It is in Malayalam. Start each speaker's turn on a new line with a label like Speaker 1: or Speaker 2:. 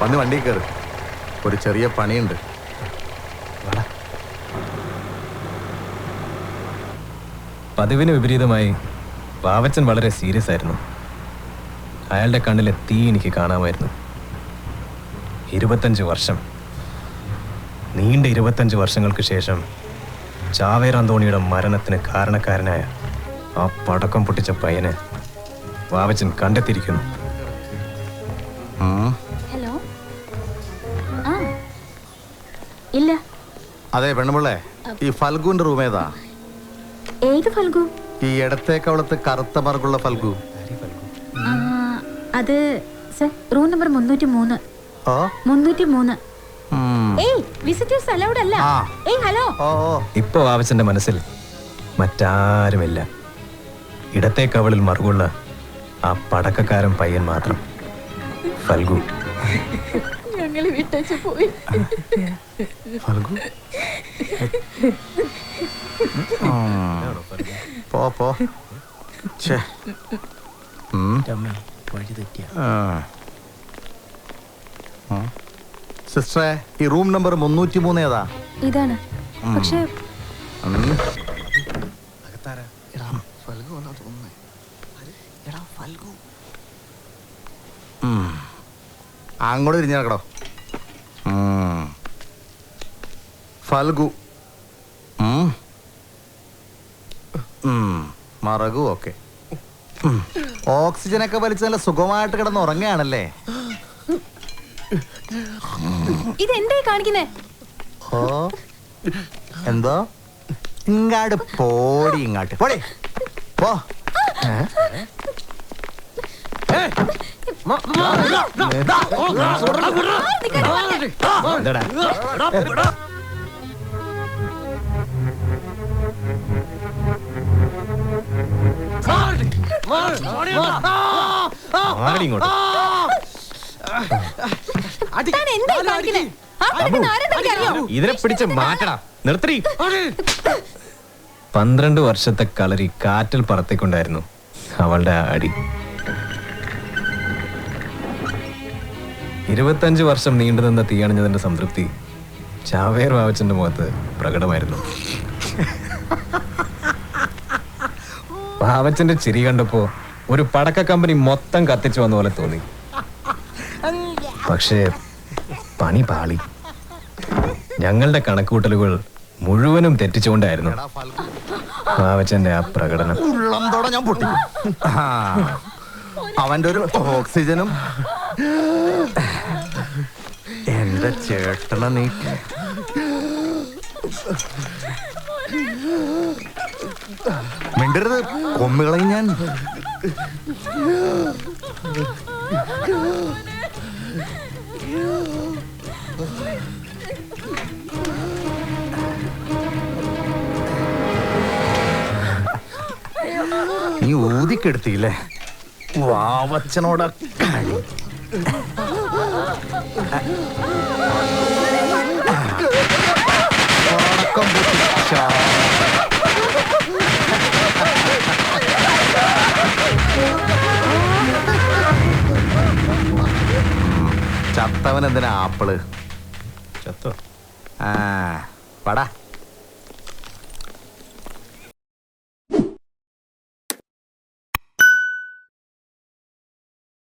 Speaker 1: വന്ന് വണ്ടി കയറി. ഒരു ചെറിയ പണിയുണ്ട്.
Speaker 2: പതിവിന് വിപരീതമായി വാവച്ചൻ വളരെ സീരിയസ് ആയിരുന്നു. അയാളുടെ കണ്ണിലെ തീ എനിക്ക് കാണാമായിരുന്നു. ഇരുപത്തഞ്ച് വർഷം. നീണ്ട ഇരുപത്തഞ്ച് വർഷങ്ങൾക്ക് ശേഷം ചാവേർ അന്തോണിയുടെ മരണത്തിന് കാരണക്കാരനായ ആ പടക്കം പൊട്ടിച്ച പയ്യനെ വാവച്ചൻ കണ്ടെത്തിയിരിക്കുന്നു.
Speaker 3: ഹലോ. ആ. ഇല്ല.
Speaker 1: അതെ പെണ്ണുപിള്ളേ ഈ ഫൽഗുന്റെ റൂം ഏതാ?
Speaker 3: ഏത് ഫൽഗു?
Speaker 1: ഈ ഇടത്തേക്കവളത്ത് കറുത്ത മറുകുള്ള ഫൽഗു.
Speaker 3: ആ, അത് സർ റൂം നമ്പർ മുന്നൂറ്റി മൂന്ന് മുന്നൂറ്റി മൂന്ന്. ഏയ് വിസിറ്റേഴ്സ് അലൗഡ് അല്ല.
Speaker 1: ആ.
Speaker 3: ഏയ് ഹലോ.
Speaker 1: ഓ ഓ.
Speaker 2: ഇപ്പൊ വാവച്ചന്റെ മനസ്സിൽ മറ്റാരുമില്ല. ഇടത്തെ കവളിൽ മറുകുള്ള ആ പടക്കക്കാരൻ പയ്യൻ മാത്രം. ഫൽഗു.
Speaker 3: ഞങ്ങൾ വിട്ടേച്ച് പോയി.
Speaker 1: പോ പോ. ഛേ. ഉം. ആ. സിസ്റ്ററെ ഈ റൂം നമ്പർ മുന്നൂറ്റി മൂന്ന് ഏതാ?
Speaker 3: ഇതാണ്. പക്ഷെ.
Speaker 1: അങ്ങോട്ട് തിരിഞ്ഞു നടക്കടോ. ഫൽഗു. മറകു ഓക്കെ. ഉം. ഓക്സിജനൊക്കെ വലിച്ച് നല്ല സുഖമായിട്ട് കിടന്ന് ഉറങ്ങുകയാണല്ലേ?
Speaker 3: ഇതെന്തായി കാണിക്കുന്നേ
Speaker 1: ഓ എന്തോ ഇങ്ങാട് പോടി ഇങ്ങാട്ട് പോടി പോ
Speaker 2: ഇങ്ങോട്ട്
Speaker 3: താൻ ആ എനിക്കറിയോ
Speaker 2: ഇതിനെ പിടിച്ച് മാറ്റടാ നിർത്തി. പന്ത്രണ്ട് വർഷത്തെ കളരി കാറ്റിൽ പറത്തിക്കൊണ്ടായിരുന്നു അവളുടെ ആ അടി. ഇരുപത്തഞ്ച് വർഷം നീണ്ടു നിന്ന തീയണിഞ്ഞതിന്റെ സംതൃപ്തി ചാവേർ വാവച്ചന്റെ മുഖത്ത് പ്രകടമായിരുന്നു. വാവച്ചന്റെ ചിരി കണ്ടപ്പോ ഒരു പടക്ക കമ്പനി മൊത്തം കത്തിച്ചു വന്ന പോലെ തോന്നി. പക്ഷേ പണി പാളി. ഞങ്ങളുടെ കണക്കുകൂട്ടലുകൾ മുഴുവനും തെറ്റിച്ചുകൊണ്ടായിരുന്നു.
Speaker 1: എടാ
Speaker 2: ആ പ്രകടനം.
Speaker 1: ഉള്ളംതോടെ ഞാൻ പൊട്ടി. ആ. അവന്റെ ഒരു ഓക്സിജനും. എന്റെ ചേട്ടനെ നീക്ക മിണ്ടരുത് കൊമ്മുകളെ ഞാൻ. നീ ഊതിക്കെടുത്തില്ലേ വാവച്ചനോട കളി ചത്തവൻ എന്തിനാ ആപ്പിൾ?
Speaker 2: ചത്തോ?
Speaker 1: ആ പടാ.